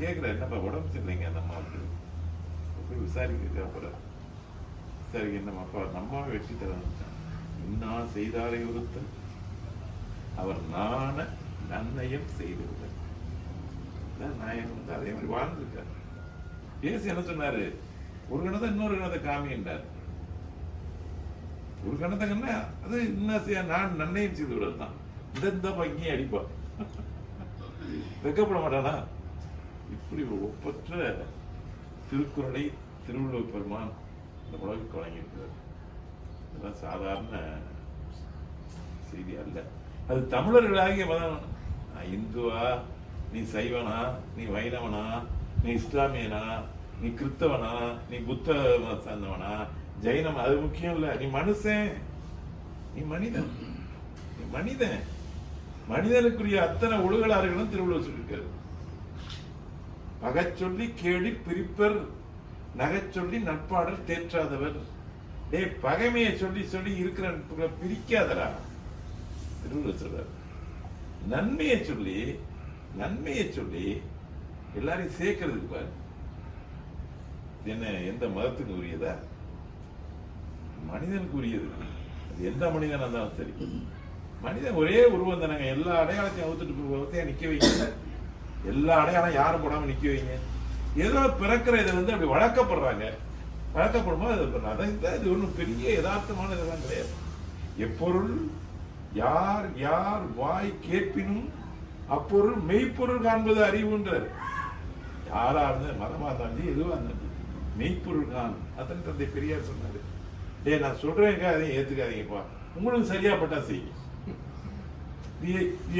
கேட்குறேன் என்னப்பா உடம்பு சரியில்லைங்க அந்த அம்மாவுக்கு போய் விசாரிக்க அப்புறம் விசாரிக்க நம்ம அப்பா நம்ம வெற்றி தர நான் செய்தாரை ஒருத்த அவர் நான நன்னயம் செய்திருந்தார் நாயன் வந்து அதே மாதிரி வாழ்ந்துருக்கார். ஏசு என்ன சொன்னாரு? ஒரு கணத்தை இன்னொரு கணத்தை காமின்றார் ஒரு கணத்தை கண்ணா அது என்ன நான் நன்னயம் செய்து விடுறது தான் இந்த பங்கியும் அடிப்பா. வெக்கப்பட மாட்டானா? இப்படி ஒரு ஒப்பற்ற திருக்குறளை திருவள்ளுவர் பெருமான் இந்த உலகுக்கு வழங்கியிருக்கிறார். இதெல்லாம் சாதாரண செய்தி அல்ல. அது தமிழர்களாகிய மதம். நான் இந்துவா நீ சைவனா நீ வைணவனா நீ இஸ்லாமியனா நீ கிறிஸ்தவனா நீ புத்த சார்ந்தவனா ஜெயினம் அது முக்கியம் இல்ல. நீ மனுஷன். நீ மனிதன். நீ மனிதன். மனிதனுக்குரிய அத்தனை ஒழுகலாறுகளும் திருவள்ளுவர் சொல்லியிருக்காரு. பகச்சொல்லி கேடி பிரிப்பர் நகைச்சொல்லி நட்பாடல் தேற்றாதவர். டேய் பகைமையை சொல்லி சொல்லி இருக்கிற நட்புகளை பிரிக்காதடா. திருவள்ளுவர் சொல்றார் நன்மையை சொல்லி நன்மையை சொல்லி எல்லாரையும் சேர்க்கறதுக்கு பாரு. என்ன எந்த மதத்துக்கு உரியதா? மனிதனுக்கு உரியது. அது எந்த மனிதனாக இருந்தாலும் சரி. மனிதன் ஒரே உருவம் தானங்க. எல்லா அடையாளத்தையும் அவுத்துட்டு ஒருத்தையா நிற்க வைங்க எல்லா அடையாளம் யாரும் போடாம நிக்க வைங்க? ஏதோ பிறக்கிற இதை வந்து அப்படி வளர்க்கப்படுறாங்க. வளர்க்கப்படும்போது அது அதை இந்த இது ஒன்றும் பெரிய யதார்த்தமான இதெல்லாம் கிடையாது. எப்பொருள் யார் யார் வாய் கேட்பினும் அப்பொருள் மெய்ப்பொருள் காண்பது அறிவுன்றார். யாரா இருந்தாலும் மதமா இருந்தாலும் சரி, எதுவா இருந்தாலும் மெய்ப்பொருள் காண். அத்தனை தந்தை பெரியார் சொன்னாரு. டே நான் சொல்றேங்க அதையும் ஏத்துக்காதீங்கப்பா உங்களுக்கு சரியா பட்டா செய்யுங்க.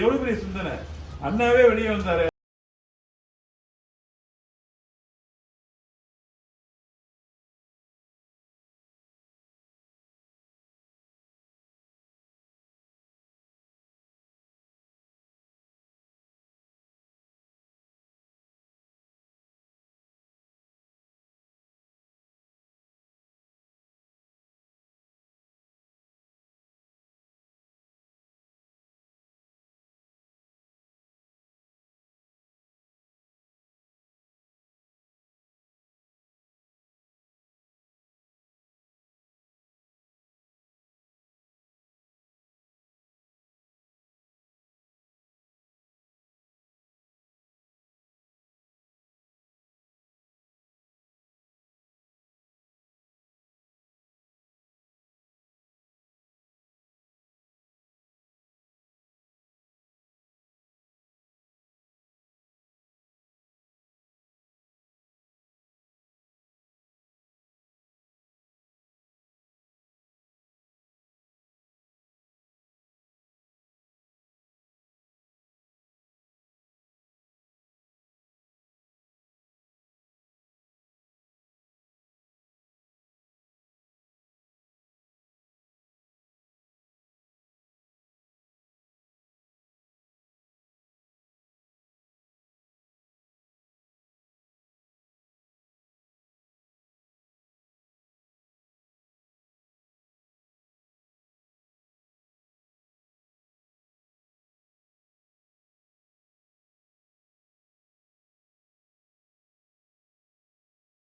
எவ்வளவு பெரிய சிந்தனை? அண்ணாவே வெளியே வந்தாரு.